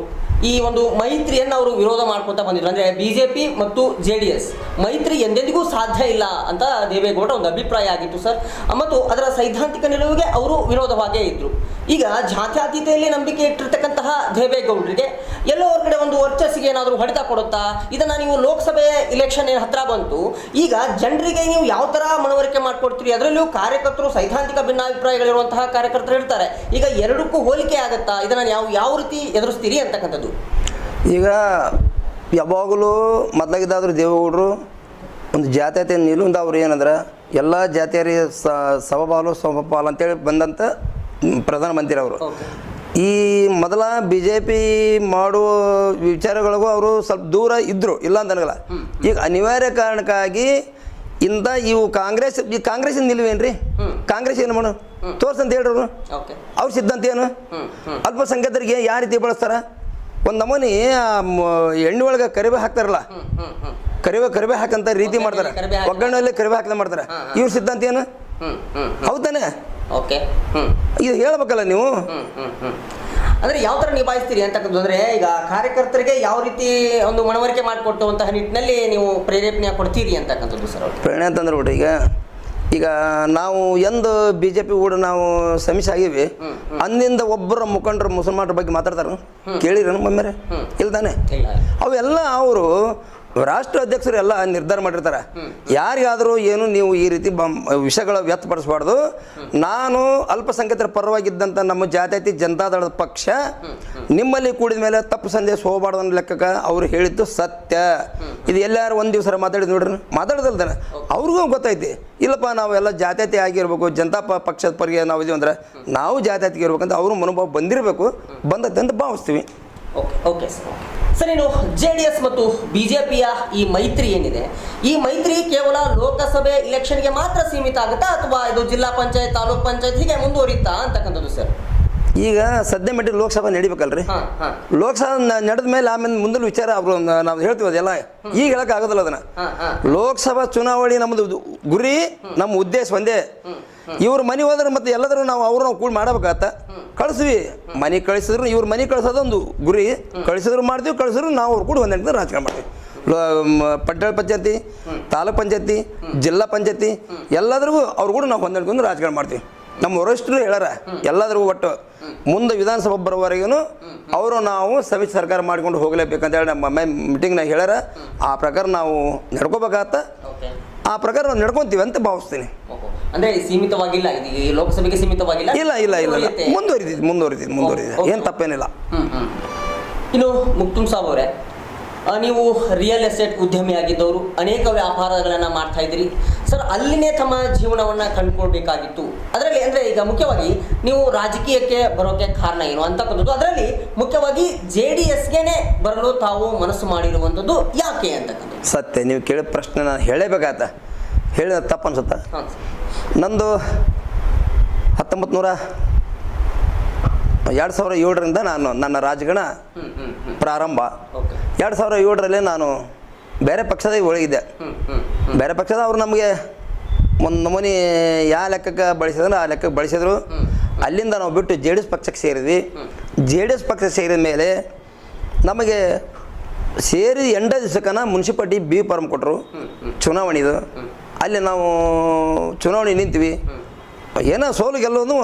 ಈ ಒಂದು ಮೈತ್ರಿಯನ್ನು ಅವರು ವಿರೋಧ ಮಾಡ್ಕೊತಾ ಬಂದಿದ್ರು. ಅಂದ್ರೆ ಬಿಜೆಪಿ ಮತ್ತು ಜೆ ಡಿ ಎಸ್ ಮೈತ್ರಿ ಎಂದೆಂದಿಗೂ ಸಾಧ್ಯ ಇಲ್ಲ ಅಂತ ದೇವೇಗೌಡ ಒಂದು ಅಭಿಪ್ರಾಯ ಆಗಿತ್ತು ಸರ್ ಮತ್ತು ಅದರ ಸೈದ್ಧಾಂತಿಕ ನಿಲುವಿಗೆ ಅವರು ವಿರೋಧವಾಗೇ ಇದ್ರು. ಈಗ ಜಾತ್ಯಾತೀತೆಯಲ್ಲಿ ನಂಬಿಕೆ ಇಟ್ಟಿರ್ತಕ್ಕಂತಹ ದೇವೇಗೌಡರಿಗೆ ಎಲ್ಲೋ ಹೊರಗಡೆ ಒಂದು ವರ್ಚಸ್ಸಿಗೆ ಏನಾದರೂ ಹೊಡೆತ ಕೊಡುತ್ತಾ? ಇದನ್ನ ನೀವು ಲೋಕಸಭೆ ಇಲೆಕ್ಷನ್ ಏನು ಹತ್ರ ಬಂತು. ಈಗ ಜನರಿಗೆ ನೀವು ಯಾವ ತರ ಮನವರಿಕೆ ಮಾಡಿಕೊಡ್ತೀರಿ? ಅದರಲ್ಲೂ ಕಾರ್ಯಕರ್ತರು ಸೈದ್ಧಾಂತಿಕ ಭಿನ್ನಾಭಿಪ್ರಾಯಗಳಿರುವಂತಹ ಕಾರ್ಯಕರ್ತರು ಇರ್ತಾರೆ ಈಗ ಎರಡಕ್ಕೂ ಹೋಲಿಕೆ ಆಗುತ್ತಾ? ಇದನ್ನ ಯಾವ ಯಾವ ರೀತಿ ಎದುರಿಸ್ತೀರಿ ಅಂತಕ್ಕಂಥದ್ದು? ಈಗ ಯಾವಾಗಲೂ ಮೊದಲಾಗಿದ್ದಾದ್ರೂ ದೇವೇಗೌಡರು ಒಂದು ಜಾತ್ಯತೆ ನಿಲುವಿಂದ ಅವ್ರು ಏನಂದ್ರೆ ಎಲ್ಲ ಜಾತಿಯರಿ ಸವಪಾಲು ಸಮಪಾಲು ಅಂತೇಳಿ ಬಂದಂಥ ಪ್ರಧಾನಮಂತ್ರಿ ಅವರು. ಈ ಮೊದಲ ಬಿ ಜೆ ಪಿ ಮಾಡುವ ವಿಚಾರಗಳಿಗೂ ಅವರು ಸ್ವಲ್ಪ ದೂರ ಇದ್ದರು ಇಲ್ಲ ಅಂತ ಅನ್ಗಲ್ಲ ಈಗ ಅನಿವಾರ್ಯ ಕಾರಣಕ್ಕಾಗಿ ಇಂದ ಇವು ಕಾಂಗ್ರೆಸ್ ಈ ಕಾಂಗ್ರೆಸ್ಸಿನ ನಿಲುವೇನ್ರಿ ಕಾಂಗ್ರೆಸ್ ಏನು ಮಾಡು? ತೋರ್ಸಂತ ಹೇಳ್ರಿ ಅವ್ರು. ಅವ್ರ ಸಿದ್ಧಾಂತ ಏನು? ಅಲ್ಪಸಂಖ್ಯಾತರಿಗೆ ಯಾವ ರೀತಿ ಬಳಸ್ತಾರ? ಒಂದು ನಮೂನಿ ಎಣ್ಣೆ ಒಳಗೆ ಕರಿಬೇ ಹಾಕ್ತಾರಲ್ಲ. ಕರಿಬೇ ಕರಿಬೇ ಹಾಕಂತ ರೀತಿ ಮಾಡ್ತಾರೆ. ಒಗ್ಗರಣೆಯಲ್ಲಿ ಕರಿಬೇ ಹಾಕಿದ ಮಾಡ್ತಾರೆ. ಇವ್ರ ಸಿದ್ಧಾಂತ ಏನು? ಹೌದಾನೆ ಓಕೆ ಇದು ಹೇಳ್ಬೇಕಲ್ಲ ನೀವು. ಅಂದ್ರೆ ಯಾವ ತರ ನಿಭಾಯಿಸ್ತೀರಿ ಅಂತಕ್ಕಂಥದ್ದು ಅಂದ್ರೆ ಈಗ ಕಾರ್ಯಕರ್ತರಿಗೆ ಯಾವ ರೀತಿ ಒಂದು ಮನವರಿಕೆ ಮಾಡಿಕೊಟ್ಟುವಂತಹ ನಿಟ್ಟಿನಲ್ಲಿ ನೀವು ಪ್ರೇರೇಪಣೆ ಕೊಡ್ತೀರಿ ಅಂತಕ್ಕಂಥದ್ದು ಸರ್ ಪ್ರೇರಣೆ ಅಂತಂದ್ರೆ ಬಿಟ್ಟು ಈಗ ಈಗ ನಾವು ಎಂದು ಬಿ ಜೆ ಪಿ ಕೂಡ ನಾವು ಸಮೀಕ್ಷೆ ಆಗೀವಿ ಅಂದಿಂದ ಒಬ್ಬರ ಮುಖಂಡರು ಮುಸಲ್ಮಾನರ ಬಗ್ಗೆ ಮಾತಾಡ್ತಾರ. ಕೇಳಿರ ಮೇರೆ ಇಲ್ದಾನೆ? ಅವೆಲ್ಲ ಅವರು ರಾಷ್ಟ್ರ ಅಧ್ಯಕ್ಷರು ಎಲ್ಲ ನಿರ್ಧಾರ ಮಾಡಿರ್ತಾರೆ. ಯಾರಿಗಾದರೂ ಏನು ನೀವು ಈ ರೀತಿ ವಿಷಯಗಳ ವ್ಯಕ್ತಪಡಿಸಬಾರ್ದು. ನಾನು ಅಲ್ಪಸಂಖ್ಯಾತರ ಪರವಾಗಿದ್ದಂಥ ನಮ್ಮ ಜಾತ್ಯತೀತ ಜನತಾದಳದ ಪಕ್ಷ, ನಿಮ್ಮಲ್ಲಿ ಕೂಡಿದ ಮೇಲೆ ತಪ್ಪು ಸಂದೇಶ ಹೋಗಬಾರ್ದು ಅನ್ನೋ ಲೆಕ್ಕಕ್ಕೆ ಅವ್ರು ಹೇಳಿದ್ದು ಸತ್ಯ. ಇದು ಎಲ್ಲಾರು ಒಂದು ದಿವಸ ಮಾತಾಡಿದ್ ನೋಡ್ರಿ. ಮಾತಾಡ್ದಲ್ದಾನೆ? ಅವ್ರಿಗೂ ಗೊತ್ತೈತಿ. ಇಲ್ಲಪ್ಪ ನಾವೆಲ್ಲ ಜಾತ್ಯತೆ ಆಗಿರ್ಬೇಕು, ಜನತಾ ಪಕ್ಷದ ಪರಿಗೆ ನಾವು ಇದೀವಿ ಅಂದ್ರೆ ನಾವು ಜಾತ್ಯತೆಗೆ ಇರ್ಬೇಕಂತ ಅವರು ಮನೋಭಾವ ಬಂದಿರಬೇಕು. ಬಂದದ್ದಂತ ಭಾವಿಸ್ತೀವಿ. ಓಕೆ ಓಕೆ ಸರ್ ಸರ್, ಇನ್ನು ಜೆ ಡಿ ಎಸ್ ಮತ್ತು ಬಿಜೆಪಿಯ ಈ ಮೈತ್ರಿ ಏನಿದೆ? ಈ ಮೈತ್ರಿ ಕೇವಲ ಲೋಕಸಭೆ ಇಲೆಕ್ಷನ್ಗೆ ಮಾತ್ರ ಸೀಮಿತ ಆಗುತ್ತಾ ಅಥವಾ ಇದು ಜಿಲ್ಲಾ ಪಂಚಾಯತ್, ತಾಲೂಕ್ ಪಂಚಾಯತ್ ಹೀಗೆ ಮುಂದುವರಿಯುತ್ತಾ ಅಂತಕ್ಕಂಥದ್ದು, ಸರ್? ಈಗ ಸದ್ಯ ಮಟ್ಟಿಗೆ ಲೋಕಸಭಾ ನಡಿಬೇಕಲ್ರಿ? ಲೋಕಸಭಾ ನಡೆದ ಮೇಲೆ ಆಮೇಲೆ ಮುಂದಿನ ವಿಚಾರ ಅವರು ನಾವು ಹೇಳ್ತೀವಿ ಅದೆಲ್ಲ. ಈಗ ಹೇಳಕ್ ಆಗೋದಿಲ್ಲ ಅದನ್ನ ಲೋಕಸಭಾ ಚುನಾವಣೆ ನಮ್ದು ಗುರಿ ನಮ್ಮ ಉದ್ದೇಶ ಒಂದೇ. ಇವ್ರ ಮನೆ ಹೋದ್ರೆ ಮತ್ತೆ ಎಲ್ಲದರೂ ನಾವು ಅವ್ರು ನಾವು ಕೂಡಿ ಮಾಡಬೇಕಾಗತ್ತ ಕಳಿಸ್ವಿ. ಮನೆ ಕಳಿಸಿದ್ರು ಇವ್ರ ಮನೆ ಕಳ್ಸೋದೊಂದು ಗುರಿ. ಕಳಿಸಿದ್ರು ಮಾಡ್ತೀವಿ ಕಳಿಸಿದ್ರು ನಾವು ಅವ್ರು ಕೂಡ ಒಂದೆಂಟು ರಾಜಕಾರಣ ಮಾಡ್ತೀವಿ. ಪಟ್ಟಣ ಪಂಚಾಯತಿ ತಾಲೂಕ್ ಪಂಚಾಯತಿ ಜಿಲ್ಲಾ ಪಂಚಾಯತಿ ಎಲ್ಲದ್ರಿಗೂ ಅವ್ರು ಕೂಡ ನಾವು ಹೊಂದಾಣಿಕೊಂಡು ರಾಜಕಾರಣ ಮಾಡ್ತೀವಿ. ನಮ್ಮ ವರಿಷ್ಠರು ಹೇಳಾರ ಎಲ್ಲಾದ್ರೂ ಒಟ್ಟು ಮುಂದೆ ವಿಧಾನಸಭೆ ಬರೋವರೆಗೂ ಅವರು ನಾವು ಸಮಿತಿ ಸರ್ಕಾರ ಮಾಡಿಕೊಂಡು ಹೋಗಲೇಬೇಕಂತ ಹೇಳಿ ನಮ್ಮ ಮೀಟಿಂಗ್ನಾಗ ಹೇಳ್ಯಾರ ಆ ಪ್ರಕಾರ ನಾವು ನಡ್ಕೋಬೇಕಾಗತ್ತ ಆ ಪ್ರಕಾರ ನಾವು ನಡ್ಕೊಂತೀವಿ ಅಂತ ಭಾವಿಸ್ತೀನಿ. ಅಂದ್ರೆ ಸೀಮಿತವಾಗಿಲ್ಲ ಲೋಕಸಭೆಗೆ ಸೀಮಿತವಾಗಿಲ್ಲ? ಇಲ್ಲ ಇಲ್ಲ ಇಲ್ಲ. ಮುಂದುವರಿತೈತಿ ಮುಂದುವರಿತೈತಿ ಮುಂದುವರಿತೈತಿ ಏನು ತಪ್ಪೇನಿಲ್ಲ. ಇನ್ನು ಮುಕ್ತುಮ್ ಸಾಬ್ ಅವರೇ ನೀವು ರಿಯಲ್ ಎಸ್ಟೇಟ್ ಉದ್ಯಮಿ ಆಗಿದ್ದವರು ಅನೇಕ ವ್ಯಾಪಾರಗಳನ್ನು ಮಾಡ್ತಾ ಇದ್ದೀರಿ. ಸರ್ ಅಲ್ಲಿನೇ ತಮ್ಮ ಜೀವನವನ್ನ ಕಂಡುಕೊಳ್ಬೇಕಾಗಿತ್ತು. ಅದರಲ್ಲಿ ಅಂದ್ರೆ ಈಗ ಮುಖ್ಯವಾಗಿ ನೀವು ರಾಜಕೀಯಕ್ಕೆ ಬರೋಕ್ಕೆ ಕಾರಣ ಏನು ಅಂತಕ್ಕಂಥದ್ದು ಅದರಲ್ಲಿ ಮುಖ್ಯವಾಗಿ ಜೆ ಡಿ ಎಸ್ಗೆನೆ ಬರಲು ತಾವು ಮನಸ್ಸು ಮಾಡಿರುವಂಥದ್ದು ಯಾಕೆ ಅಂತಕ್ಕಂಥದ್ದು ಸತ್ಯ ನೀವು ಕೇಳಿದ ಪ್ರಶ್ನೆ ನಾನು ಹೇಳಬೇಕಾಗತ್ತ ಹೇಳಿದ ತಪ್ಪು ಅನ್ಸುತ್ತ? ನಂದು ಹತ್ತೊಂಬತ್ತು ನೂರ ಎರಡು ಸಾವಿರ ಏಳರಿಂದ ನಾನು ನನ್ನ ಹ್ಮ್ ಪ್ರಾರಂಭ. ಓಕೆ. ಎರಡು ಸಾವಿರ ಏಳರಲ್ಲಿ ನಾನು ಬೇರೆ ಪಕ್ಷದ ಒಳಗಿದ್ದೆ ಹ್ಮ್ ಬೇರೆ ಪಕ್ಷದ ಅವ್ರು ನಮಗೆ ಒಂದು ನಮೂನಿ ಯಾವ ಲೆಕ್ಕಕ್ಕೆ ಬಳಸಿದ್ರು ಆ ಲೆಕ್ಕಕ್ಕೆ ಬಳಸಿದ್ರು. ಅಲ್ಲಿಂದ ನಾವು ಬಿಟ್ಟು ಜೆ ಡಿ ಎಸ್ ಪಕ್ಷಕ್ಕೆ ಸೇರಿದ್ವಿ. ಜೆ ಡಿ ಎಸ್ ಪಕ್ಷ ಸೇರಿದ ಮೇಲೆ ನಮಗೆ ಸೇರಿ ಎಂಡ ದಿವಸಕ್ಕನ ಮುನ್ಸಿಪಾಲ್ಟಿ ಬಿ ಫಾರ್ಮ್ ಕೊಟ್ಟರು ಚುನಾವಣೆದು. ಅಲ್ಲಿ ನಾವು ಚುನಾವಣೆ ನಿಂತೀವಿ. ಏನೋ ಸೋಲು ಗೆಲ್ಲೋದು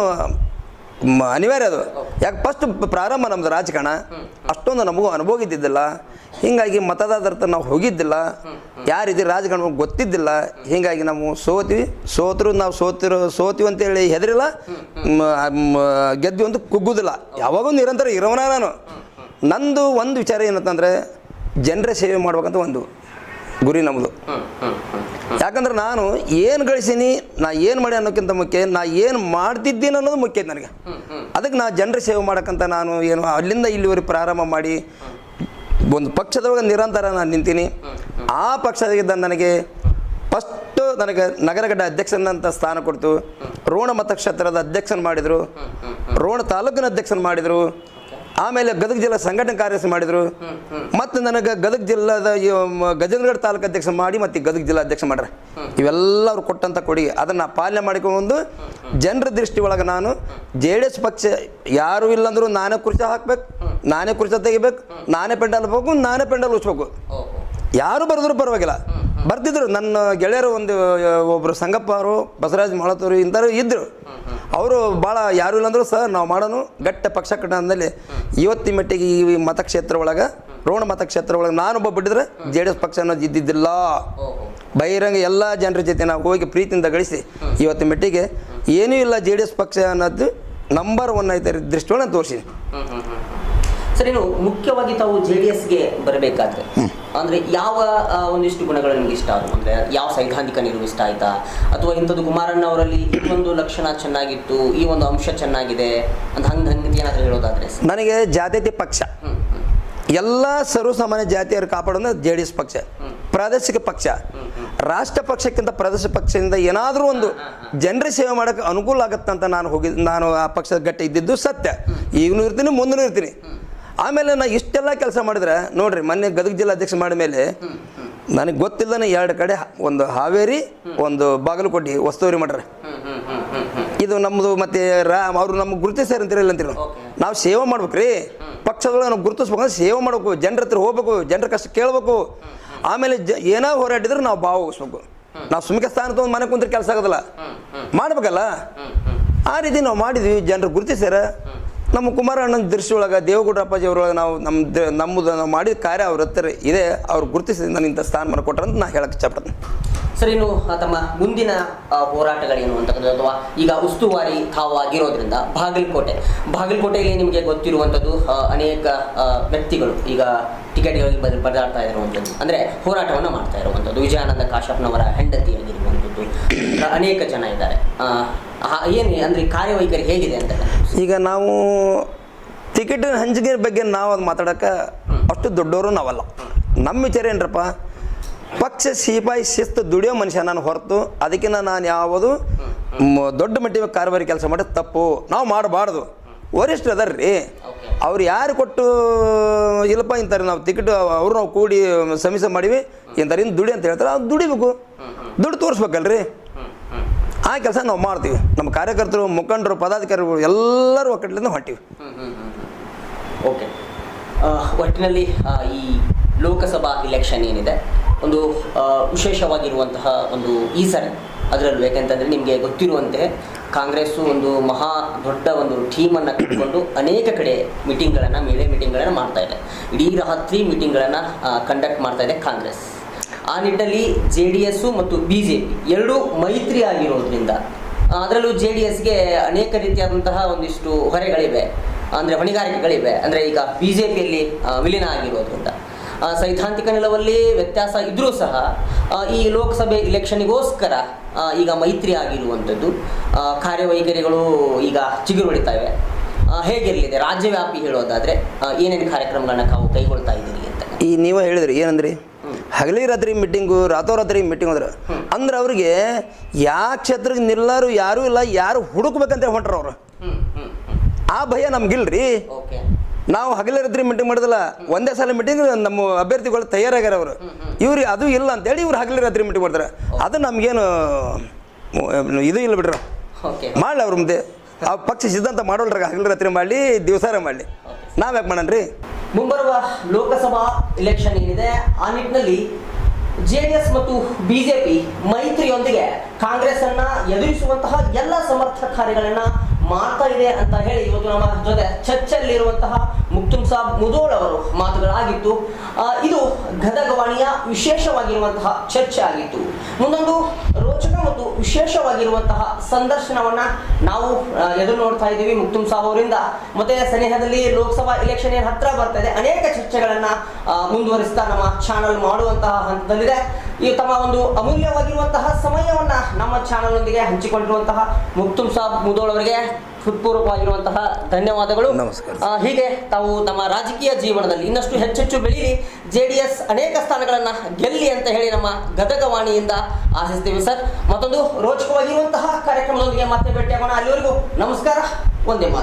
ಅನಿವಾರ್ಯ ಅದು. ಯಾಕೆ ಫಸ್ಟ್ ಪ್ರಾರಂಭ ನಮ್ದು ರಾಜಕಾರಣ. ಅಷ್ಟೊಂದು ನಮಗೂ ಅನುಭವ ಇದ್ದಿದ್ದಿಲ್ಲ. ಹೀಗಾಗಿ ಮತದಾರರ ಹತ್ರ ನಾವು ಹೋಗಿದ್ದಿಲ್ಲ. ಯಾರಿದ್ರೆ ರೀತಿ ರಾಜಕಾರಣ ಗೊತ್ತಿದ್ದಿಲ್ಲ. ಹೀಗಾಗಿ ನಾವು ಸೋತೀವಿ. ಸೋತರು, ನಾವು ಸೋತಿರೋ, ಸೋತೀವಿ ಅಂತೇಳಿ ಹೆದರಿಲ್ಲ. ಗೆದ್ದು ಒಂದು ಕುಗ್ಗುದಿಲ್ಲ. ಯಾವಾಗೂ ನಿರಂತರ ಇರೋವನ ನಾನು. ನಂದು ಒಂದು ವಿಚಾರ ಏನಂತಂದರೆ, ಜನರ ಸೇವೆ ಮಾಡ್ಬೇಕಂತ ಒಂದು ಗುರಿ ನಮ್ಮದು ಯಾಕಂದ್ರೆ ನಾನು ಏನು ಗಳಿಸೀನಿ ನಾ ಏನು ಮಾಡಿ ಅನ್ನೋಕ್ಕಿಂತ ಮುಖ್ಯ ನಾ ಏನು ಮಾಡ್ತಿದ್ದೀನಿ ಅನ್ನೋದು ಮುಖ್ಯ ಐತೆ ನನಗೆ. ಅದಕ್ಕೆ ನಾ ಜನರ ಸೇವೆ ಮಾಡೋಕ್ಕಂತ ನಾನು ಏನು ಅಲ್ಲಿಂದ ಇಲ್ಲಿವರೆಗೆ ಪ್ರಾರಂಭ ಮಾಡಿ ಒಂದು ಪಕ್ಷದೊಳಗೆ ನಿರಂತರ ನಾನು ನಿಂತೀನಿ. ಆ ಪಕ್ಷದಿಂದ ನನಗೆ ಫಸ್ಟ್ ನನಗೆ ನಗರಗಡ್ಡ ಅಧ್ಯಕ್ಷನಂತ ಸ್ಥಾನ ಕೊಡ್ತು. ರೋಣ ಮತಕ್ಷೇತ್ರದ ಅಧ್ಯಕ್ಷನ ಮಾಡಿದರು. ರೋಣ ತಾಲೂಕಿನ ಅಧ್ಯಕ್ಷನ ಮಾಡಿದರು. ಆಮೇಲೆ ಗದಗ ಜಿಲ್ಲಾ ಸಂಘಟನೆ ಕಾರ್ಯದರ್ಶಿ ಮಾಡಿದ್ರು. ಮತ್ತು ನನಗೆ ಗದಗ ಜಿಲ್ಲಾದ ಗಜೇಂದ್ರಗಡ ಗಜೇಂದ್ರಗಢ ತಾಲೂಕು ಅಧ್ಯಕ್ಷ ಮಾಡಿ ಮತ್ತು ಗದಗ ಜಿಲ್ಲಾ ಅಧ್ಯಕ್ಷ ಮಾಡ್ರೆ. ಇವೆಲ್ಲ ಅವ್ರು ಕೊಟ್ಟಂಥ ಕೊಡುಗೆ ಅದನ್ನು ಪಾಲನೆ ಮಾಡಿಕೊಂಡು ಜನರ ದೃಷ್ಟಿ ಒಳಗೆ ನಾನು ಜೆ ಡಿ ಎಸ್ ಪಕ್ಷ ಯಾರು ಇಲ್ಲಂದ್ರೂ ನಾನೇ ಕುರ್ಚಿ ಹಾಕ್ಬೇಕು ನಾನೇ ಕುರ್ಚಿ ತೆಗಿಬೇಕು ನಾನೇ ಪೆಂಡಲ್ ಹೋಗ್ಬೇಕು ನಾನೇ ಪೆಂಡಲ್ ಉಚ್ಬೇಕು. ಯಾರು ಬರೆದ್ರು ಪರವಾಗಿಲ್ಲ. ಬರ್ತಿದ್ರು. ನನ್ನ ಗೆಳೆಯರು ಒಂದು ಒಬ್ಬರು ಸಂಗಪ್ಪ ಅವರು ಬಸವರಾಜ್ ಮಾಳತವರು ಇಂಥವ್ರು ಇದ್ದರು ಅವರು ಭಾಳ ಯಾರು ಇಲ್ಲಂದ್ರು ಸರ್ ನಾವು ಮಾಡೋನು ಗಟ್ಟ ಪಕ್ಷ ಕಟ್ಟ ಅಂದಲ್ಲಿ ಇವತ್ತಿನ ಮಟ್ಟಿಗೆ ಈ ಮತಕ್ಷೇತ್ರ ಒಳಗೆ ರೋಣ ಮತಕ್ಷೇತ್ರ ಒಳಗೆ ನಾನೊಬ್ಬ ಬಿಟ್ಟಿದ್ರೆ ಜೆ ಡಿ ಎಸ್ ಪಕ್ಷ ಅನ್ನೋದು ಇದ್ದಿದ್ದಿಲ್ಲ. ಬಹಿರಂಗ ಎಲ್ಲ ಜನರ ಜೊತೆ ನಾವು ಹೋಗಿ ಪ್ರೀತಿಯಿಂದ ಗಳಿಸಿ ಇವತ್ತಿನ ಮಟ್ಟಿಗೆ ಏನೂ ಇಲ್ಲ ಜೆ ಡಿ ಎಸ್ ಪಕ್ಷ ಅನ್ನೋದು ನಂಬರ್ ಒನ್ ಐತೆ ದೃಷ್ಟಿಯೊಳಗೆ ತೋರಿಸಿದೆ. ಸರ್ ಇನ್ನು ಮುಖ್ಯವಾಗಿ ತಾವು ಜೆ ಡಿ ಎಸ್ಗೆ ಬರಬೇಕಾದ್ರೆ ಅಂದ್ರೆ ಯಾವ ಒಂದಿಷ್ಟು ಗುಣಗಳು ನಿಮ್ಗೆ ಇಷ್ಟ ಆದವು? ಅಂದ್ರೆ ಯಾವ ಸೈದ್ಧಾಂತಿಕ ನಿಲುವು ಇಷ್ಟ ಆಯ್ತಾ? ಅಥವಾ ಇಂಥದ್ದು ಕುಮಾರಣ್ಣ ಅವರಲ್ಲಿ ಈ ಒಂದು ಲಕ್ಷಣ ಚೆನ್ನಾಗಿತ್ತು ಈ ಒಂದು ಅಂಶ ಚೆನ್ನಾಗಿದೆ ಅಂತ ಹಂಗೆ ಹಂಗೆ ಏನಾದರೂ ಹೇಳೋದಾದ್ರೆ ನನಗೆ ಜಾತ್ಯತೆ ಪಕ್ಷ. ಎಲ್ಲ ಸರ್ವಸಾಮಾನ್ಯ ಜಾತಿಯವರು ಕಾಪಾಡೋದು ಜೆ ಡಿ ಎಸ್ ಪಕ್ಷ. ಪ್ರಾದೇಶಿಕ ಪಕ್ಷ. ರಾಷ್ಟ್ರ ಪಕ್ಷಕ್ಕಿಂತ ಪ್ರದೇಶ ಪಕ್ಷದಿಂದ ಏನಾದರೂ ಒಂದು ಜನರ ಸೇವೆ ಮಾಡೋಕ್ಕೆ ಅನುಕೂಲ ಆಗುತ್ತಂತ ನಾನು ಹೋಗಿ ನಾನು ಆ ಪಕ್ಷದ ಗಟ್ಟಿ ಇದ್ದಿದ್ದು ಸತ್ಯ. ಈಗಲೂ ಇರ್ತೀನಿ ಮುಂದೂ ಇರ್ತೀನಿ. ಆಮೇಲೆ ನಾ ಇಷ್ಟೆಲ್ಲ ಕೆಲಸ ಮಾಡಿದ್ರೆ, ನೋಡ್ರಿ, ಮೊನ್ನೆ ಗದಗ ಜಿಲ್ಲಾ ಅಧ್ಯಕ್ಷ ಮಾಡಿದ ಮೇಲೆ ನನಗೆ ಗೊತ್ತಿಲ್ಲದೇ ಎರಡು ಕಡೆ ಒಂದು ಹಾವೇರಿ, ಒಂದು ಬಾಗಲಕೋಟೆ ವಸ್ತುವರಿ ಮಾಡ್ರೆ ಇದು ನಮ್ಮದು ಮತ್ತೆ ರಾಮ್ ಅವರು ನಮ್ಗೆ ಗುರುತಿಸ್ಯಾರ ಅಂತೀರಿ ನಾವು. Okay. ನಾವು ಸೇವೆ ಮಾಡ್ಬೇಕ್ರಿ. ಪಕ್ಷದೊಳಗೆ ನಾವು ಗುರುತಿಸ್ಬೇಕಂದ್ರೆ ಸೇವೆ ಮಾಡ್ಬೇಕು. ಜನರ ಹತ್ರ ಹೋಗ್ಬೇಕು, ಜನರ ಕಷ್ಟ ಕೇಳಬೇಕು. ಆಮೇಲೆ ಜ, ಏನೋ ಹೋರಾಡಿದ್ರೆ ನಾವು ಭಾವಗಿಸ್ಬೇಕು. ನಾವು ಸುಮ್ಕೆ ಸ್ಥಾನ ತೊಗೊಂಡು ಮನೆ ಕುಂತ್ರೆ ಕೆಲಸ ಆಗೋದಲ್ಲ. ಮಾಡ್ಬೇಕಲ್ಲ? ಆ ರೀತಿ ನಾವು ಮಾಡಿದ್ವಿ. ಜನರು ಗುರುತಿಸ್ಯಾರ ನಮ್ಮ ಕುಮಾರಣ್ಣನ ದೃಶ್ಯೊಳಗೆ ಅಪ್ಪಾಜಿ ಅವ್ರೊಳಗೆ ನಾವು ನಮ್ಮ ನಮ್ಮದು ನಾವು ಮಾಡಿದ ಕಾರ್ಯ ಅವ್ರ ಹತ್ತಿರ ಇದೆ. ಅವ್ರು ಗುರುತಿಸಿ ನಾನು ಇಂಥ ಸ್ಥಾನಮಾನ ಅಂತ ನಾನು ಹೇಳಕ್ಕೆ ಇಷ್ಟಪಡ್ತೀನಿ. ಸರ್, ಇನ್ನು ತಮ್ಮ ಮುಂದಿನ ಹೋರಾಟಗಳೇನು ಅಂತಕ್ಕಂಥದ್ದು ಅಥವಾ ಈಗ ಉಸ್ತುವಾರಿ ತಾವು ಆಗಿರೋದ್ರಿಂದ ಬಾಗಲಕೋಟೆ. ಬಾಗಲಕೋಟೆಯಲ್ಲಿ ನಿಮಗೆ ಗೊತ್ತಿರುವಂಥದ್ದು ಅನೇಕ ವ್ಯಕ್ತಿಗಳು ಈಗ ಟಿಕೆಟ್ಗಳಿಗೆ ಬದ ಬದಲಾಡ್ತಾ ಇರುವಂಥದ್ದು. ಅಂದರೆ ಹೋರಾಟವನ್ನು ಮಾಡ್ತಾ ಇರುವಂಥದ್ದು. ವಿಜಯಾನಂದ ಕಾಶ್ಯಪ್ನವರ ಹೆಂಡತಿಯಾಗಿರುವಂಥದ್ದು. ಅನೇಕ ಜನ ಇದ್ದಾರೆ. ಏನು ಅಂದರೆ ಕಾರ್ಯವೈಖರಿ ಹೇಗಿದೆ ಅಂತ ಈಗ ನಾವು ಟಿಕೆಟ್ ಹಂಚಿಕೆ ಬಗ್ಗೆ ನಾವು ಅದು ಮಾತಾಡೋಕೆ ಅಷ್ಟು ದೊಡ್ಡವರು ನಾವಲ್ಲ. ನಮ್ಮ ವಿಚಾರ ಏನರಪ್ಪ? ಪಕ್ಷ ಸಿಪಾಯಿ ಶಿಸ್ತು ದುಡಿಯೋ ಮನುಷ್ಯ ನಾನು ಹೊರತು ಅದಕ್ಕಿಂತ ನಾನು ಯಾವುದು ದೊಡ್ಡ ಮಟ್ಟಿಗೆ ಕಾರ್ಬಾರಿ ಕೆಲಸ ಮಾಡಿ ತಪ್ಪು. ನಾವು ಮಾಡಬಾರ್ದು. ವರಿಷ್ಠರು ಅದಾರ ರೀ ಅವ್ರು ಯಾರು ಕೊಟ್ಟು ಇಲ್ಲಪ್ಪ ಇಂತಾರೆ ನಾವು ಟಿಕೆಟ್ ಅವ್ರು ನಾವು ಕೂಡಿ ಸಮೀಸ ಮಾಡಿವಿ ಇಂಥರಿಂದ ದುಡಿ ಅಂತ ಹೇಳ್ತಾರೆ ಅವ್ರು ದುಡಿಬೇಕು. ದುಡ್ಡು ತೋರಿಸ್ಬೇಕಲ್ರಿ. ಆ ಕೆಲಸ ನಾವು ಮಾಡ್ತೀವಿ. ನಮ್ಮ ಕಾರ್ಯಕರ್ತರು, ಮುಖಂಡರು, ಪದಾಧಿಕಾರಿಗಳು ಎಲ್ಲರೂ ಒಕ್ಕಟ್ಟಿನಿಂದ ಹೊಂಟಿವಿ. ಓಕೆ. ಒಟ್ಟಿನಲ್ಲಿ ಈ ಲೋಕಸಭಾ ಇಲೆಕ್ಷನ್ ಏನಿದೆ, ಒಂದು ವಿಶೇಷವಾಗಿರುವಂತಹ ಒಂದು ಈ ಸರಿ ಅದರಲ್ಲೂ. ಯಾಕೆಂತಂದರೆ ನಿಮಗೆ ಗೊತ್ತಿರುವಂತೆ ಕಾಂಗ್ರೆಸ್ಸು ಒಂದು ಮಹಾ ದೊಡ್ಡ ಒಂದು ಟೀಮನ್ನು ಕಟ್ಟಿಕೊಂಡು ಅನೇಕ ಕಡೆ ಮೀಟಿಂಗ್ಗಳನ್ನು ಮೇಲೆ ಮೀಟಿಂಗ್ಗಳನ್ನು ಮಾಡ್ತಾ ಇದೆ. ಇಡೀ ರಾತ್ರಿ ಮೀಟಿಂಗ್ಗಳನ್ನು ಕಂಡಕ್ಟ್ ಮಾಡ್ತಾ ಇದೆ ಕಾಂಗ್ರೆಸ್. ಆ ನಿಟ್ಟಿನಲ್ಲಿ ಜೆ ಡಿ ಎಸ್ಸು ಮತ್ತು ಬಿ ಜೆ ಪಿ ಎರಡೂ ಮೈತ್ರಿ ಆಗಿರೋದ್ರಿಂದ ಅದರಲ್ಲೂ ಜೆ ಡಿ ಎಸ್ಗೆ ಅನೇಕ ರೀತಿಯಾದಂತಹ ಒಂದಿಷ್ಟು ಹೊರೆಗಳಿವೆ ಅಂದರೆ ಹೊಣೆಗಾರಿಕೆಗಳಿವೆ ಅಂದರೆ ಈಗ ಬಿ ಜೆ ಪಿಯಲ್ಲಿ ವಿಲೀನ ಆಗಿರೋದ್ರಿಂದ. ಸೈದ್ಧಾಂತಿಕ ನೆಲವಲ್ಲಿ ವ್ಯತ್ಯಾಸ ಇದ್ದರೂ ಸಹ ಈ ಲೋಕಸಭೆ ಇಲೆಕ್ಷನ್ಗೋಸ್ಕರ ಈಗ ಮೈತ್ರಿ ಆಗಿರುವಂಥದ್ದು ಕಾರ್ಯವೈಖರಿಗಳು ಈಗ ಚಿಗುರು ಹೊಡಿತಾವೆ ಆ, ಹೇಗಿರಲಿದೆ? ರಾಜ್ಯವ್ಯಾಪಿ ಹೇಳೋದಾದರೆ ಏನೇನು ಕಾರ್ಯಕ್ರಮಗಳನ್ನ ತಾವು ಕೈಗೊಳ್ತಾ ಇದ್ದೀರಿ ಅಂತ. ಈ ನೀವು ಹೇಳಿದ್ರಿ ಏನಂದ್ರಿ? ಹಗಲಿ ರಾತ್ರಿ ಮೀಟಿಂಗು ರಾತ್ರೋರಾತ್ರಿ ಮೀಟಿಂಗ್ ಅಂದ್ರೆ ಅಂದ್ರೆ ಅವ್ರಿಗೆ ಯಾವ ಕ್ಷೇತ್ರಕ್ಕೆ ನಿಲ್ಲರು ಯಾರೂ ಇಲ್ಲ ಯಾರು ಹುಡುಕ್ಬೇಕಂತ ಹೊಂಟ್ರ ಅವ್ರು. ಆ ಭಯ ನಮ್ಗಿಲ್ರಿ. ನಾವು ಹಗಲಿ ರಾತ್ರಿ ಮೀಟಿಂಗ್ ಮಾಡಿದಲ್ಲ ಒಂದೇ ಸಲ ಮೀಟಿಂಗ್ ನಮ್ಮ ಅಭ್ಯರ್ಥಿಗಳು ತಯಾರಾಗ್ಯಾರ ಅವರು. ಇವ್ರಿಗೆ ಅದು ಇಲ್ಲ ಅಂತೇಳಿ ಇವ್ರು ಹಗಲಿ ರಾತ್ರಿ ಮೀಟಿಂಗ್ ಮಾಡ್ತಾರೆ. ಅದು ನಮಗೇನು ಇದು ಇಲ್ಲ ಬಿಡ್ರ. ಮಾಡಲಿ ಅವ್ರ ಮುಂದೆ. ಆ ಪಕ್ಷ ಸಿದ್ಧಾಂತ ಮಾಡೋಲ್ರಿ ಹಗಲಿ ರಾತ್ರಿ ಮಾಡಲಿ ದಿವಸಾರ ಮಾಡಲಿ. ನಾವ್ ಯಾಕೆ ಮಾಡಣ್ರಿ ಮುಂಬರುವ ಲೋಕಸಭಾ ಎಲೆಕ್ಷನ್ ಏನಿದೆ, ಆ ನಿಟ್ಟಿನಲ್ಲಿ ಜೆಡಿಎಸ್ ಮತ್ತು ಬಿಜೆಪಿ ಮೈತ್ರಿಯೊಂದಿಗೆ ಕಾಂಗ್ರೆಸ್ ಅನ್ನ ಎದುರಿಸುವಂತಹ ಎಲ್ಲ ಸಮರ್ಥ ಕಾರ್ಯಗಳನ್ನ ಮಾಡ್ತಾ ಇದೆ ಅಂತ ಹೇಳಿ ಇವತ್ತು ನಮ್ಮ ಜೊತೆ ಚರ್ಚೆಯಲ್ಲಿರುವಂತಹ ಮುಕ್ತುಂ ಸಾಬ್ ಮುದೋಳ್ ಅವರು ಮಾತುಗಳಾಗಿತ್ತು ಇದು ಗದಗವಾಣಿಯ ವಿಶೇಷವಾಗಿರುವಂತಹ ಚರ್ಚೆ ಆಗಿತ್ತು ಮುಂದೊಂದು ಮತ್ತು ವಿಶೇಷವಾಗಿರುವಂತಹ ಸಂದರ್ಶನವನ್ನ ನಾವು ಎದುರು ನೋಡ್ತಾ ಇದ್ದೀವಿ ಮುಕ್ತುಂ ಸಾಬ್ ಅವರಿಂದ. ಮತ್ತೆ ಸನಿಹದಲ್ಲಿ ಲೋಕಸಭಾ ಇಲೆಕ್ಷನ್ ಏನ್ ಹತ್ರ ಬರ್ತಾ ಇದೆ, ಅನೇಕ ಚರ್ಚೆಗಳನ್ನ ಮುಂದುವರಿಸ್ತಾ ನಮ್ಮ ಚಾನಲ್ ಮಾಡುವಂತಹ ಹಂತದಲ್ಲಿದೆ. ಈ ತಮ್ಮ ಒಂದು ಅಮೂಲ್ಯವಾಗಿರುವಂತಹ ಸಮಯವನ್ನ ನಮ್ಮ ಚಾನಲ್ ನೊಂದಿಗೆ ಹಂಚಿಕೊಂಡಿರುವಂತಹ ಮುಕ್ತುಮ್ ಸಾಬ್ ಮುದೋಳ್ ಅವರಿಗೆ ಹೃತ್ಪೂರ್ವಕವಾಗಿರುವಂತಹ ಧನ್ಯವಾದಗಳು. ನಮಸ್ಕಾರ. ಹೀಗೆ ತಾವು ನಮ್ಮ ರಾಜಕೀಯ ಜೀವನದಲ್ಲಿ ಇನ್ನಷ್ಟು ಹೆಚ್ಚೆಚ್ಚು ಬೆಳೀಲಿ ಜೆ ಡಿ ಎಸ್ ಅನೇಕ ಸ್ಥಾನಗಳನ್ನ ಗೆಲ್ಲಿ ಅಂತ ಹೇಳಿ ನಮ್ಮ ಗದಗವಾಣಿಯಿಂದ ಆಶಿಸ್ತೀವಿ ಸರ್. ಮತ್ತೊಂದು ರೋಚಕವಾಗಿರುವಂತಹ ಕಾರ್ಯಕ್ರಮದೊಂದಿಗೆ ಮತ್ತೆ ಭೇಟಿಯಾಗೋಣ. ಅಲ್ಲಿವರೆಗೂ ನಮಸ್ಕಾರ. ಒಂದೇ ಮಾತು.